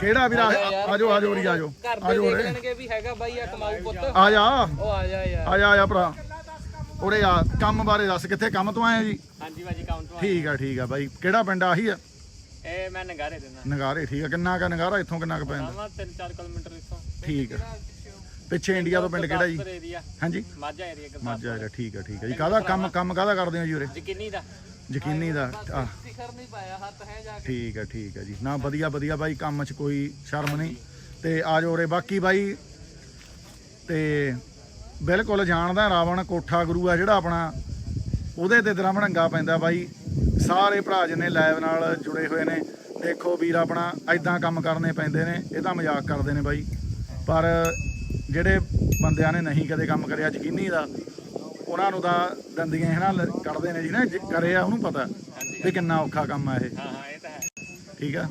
ਕਿਹੜਾ ਵੀਰ? ਆਜੋ ਆਜੋ ਉਰੀ ਆਜੋ। ਆਜੋ ਉਰੇ। ਲੈਣਗੇ ਵੀ ਹੈਗਾ ਬਾਈ ਆ ਕਮਾਊ ਪੁੱਤ। ਆ ਜਾ। ਉਹ ਆ ਜਾ ਯਾਰ। ਆ ਜਾ ਆ ਜਾ ਭਰਾ। ਉਰੇ ਆ ਕੰਮ ਬਾਰੇ ਦੱਸ ਕਿੱਥੇ ਕੰਮ ਤੋਂ ਆਏ ਜੀ? ਹਾਂਜੀ ਭਾਜੀ ਕਾਊਂਟ ਤੋਂ ਠੀਕ ਆ ਠੀਕ ਆ ਬਾਈ। ਕਿਹੜਾ ਪਿੰਡ ਆਹੀ ਆ? ਇਹ ਮੈਂ ਨਗਾਰੇ ਦਿੰਦਾ ਨਗਾਰੇ ਠੀਕ ਆ। ਕਿੰਨਾ ਕਾ ਨਗਾਰਾ ਇੱਥੋਂ ਕਿੰਨਾ ਕੁ ਪੈਂਦਾ? ਆਵਾਂ 3-4 ਕਿਲੋਮੀਟਰ ਇੱਥੋਂ। ਠੀਕ ਆ। ਪਿੱਛੇ ਇੰਡੀਆ ਤੋਂ ਪਿੰਡ ਕਿਹੜਾ ਜੀ? ਹਾਂਜੀ। ਮਾਝਾ ਏਰੀਆ ਮਾਝਾ ਏਰੀਆ ਠੀਕ ਆ ਠੀਕ ਆ ਜੀ। ਕਾਹਦਾ ਕੰਮ ਕੰਮ ਕਾਹਦਾ ਕਰਦੇ ਹੋ ਜੀ ਉਰੇ? ਯਕੀਨੀ ਦਾ। ਯਕੀਨੀ ਦਾ ਆ ਸਿਖਰ ਨਹੀਂ ਪਾਇਆ ਹੱਥ ਹੈ ਜਾ ਕੇ। ਠੀਕ ਠੀਕ ਆ ਜੀ। ਨਾ ਵਧੀਆ ਵਧੀਆ ਬਾਈ ਕੰਮ 'ਚ ਕੋਈ ਸ਼ਰਮ ਨਹੀਂ। ਤੇ ਆ ਜਾਓ ਉਰੇ ਬਾਕੀ ਬਾਈ। ਤੇ ਬਿਲਕੁਲ ਜਾਣਦਾ ਰਾਵਣ ਕੋਠਾ ਗੁਰੂ ਆ ਜਿਹੜਾ ਆਪਣਾ। ਉਹਦੇ ਤੇ ਤੇਰਾ ਮੜੰਗਾ ਪੈਂਦਾ ਬਾਈ। ਸਾਰੇ ਭਰਾ ਜਿੰਨੇ ਲਾਈਵ ਨਾਲ ਜੁੜੇ ਹੋਏ ਨੇ ਦੇਖੋ ਵੀਰ ਆਪਣਾ ਐਦਾਂ ਕੰਮ ਕਰਨੇ ਪੈਂਦੇ ਨੇ ਇਹ ਤਾਂ ਮਜ਼ਾਕ ਕਰਦੇ ਨੇ ਬਾਈ। ਪਰ ਜਿਹੜੇ ਬੰਦਿਆਂ ਨੇ ਨਹੀਂ ਕਦੇ ਕੰਮ ਕਰਿਆ ਯਕੀਨੀ ਦਾ ਉਹਨਾਂ ਨੂੰ ਤਾਂ ਦੰਦੀਆਂ ਹਨਾ ਲ- ਕੱਢਦੇ ਨੇ ਜੀ ਨਾ ਜੇ ਕਰਿਆ ਉਹਨੂੰ ਪਤਾ ਵੀ ਕਿੰਨਾ ਔਖਾ ਕੰਮ ਆ ਇਹ। ਹਾਂ ਹਾਂ ਇਹ ਤਾਂ ਹੈ। ਠੀਕ ਆ?